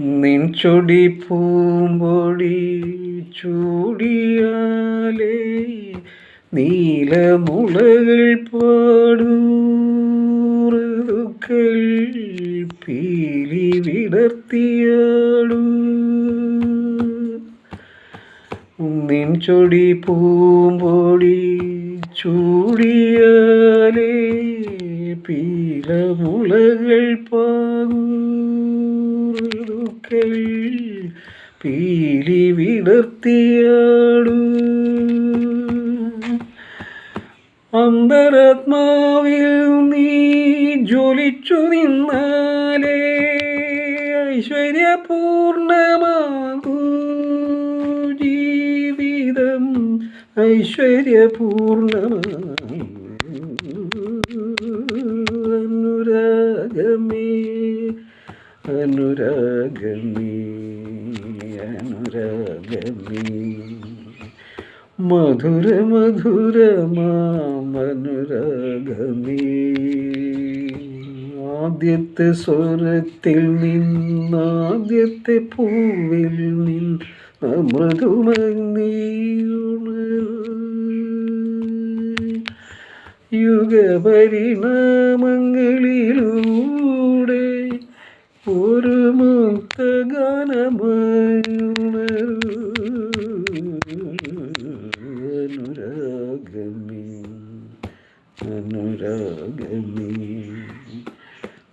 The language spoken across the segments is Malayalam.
നിൻ ചൊടി പൂമ്പൊടി ചൂടിയാലേ നീലമുളകൾ പാടൂറുകൾ പീലി വിടർത്തിയാടൂ. നിൻചൊടി പൂമ്പൊടി ചൂടിയാലേ പീലമുളകൾ പാകുകൾ പീലി വിടർത്തിയാടു. അന്തരാത്മാവിൽ നീ ജ്വലിച്ചു നിന്നാലേ ഐശ്വര്യപൂർണമാകൂ. ജീവിതം ഐശ്വര്യപൂർണമാകൂ. അനുരാഗമേ അനുരാഗമേ അനുരാഗമേ. മധുര മധുരമാമനുരാഗമേ ആദ്യത്തെ സ്വരത്തിൽ നിന്നാദ്യത്തെ പൂവിൽ നിന്ന് അമൃതുമങ്ങീയുണ യുഗപരിണാമങ്ങളിലൂടെ ഒരു മുക്തഗാനമനുരാഗമേ അനുരാഗമി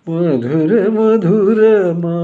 മധുര മധുരമാ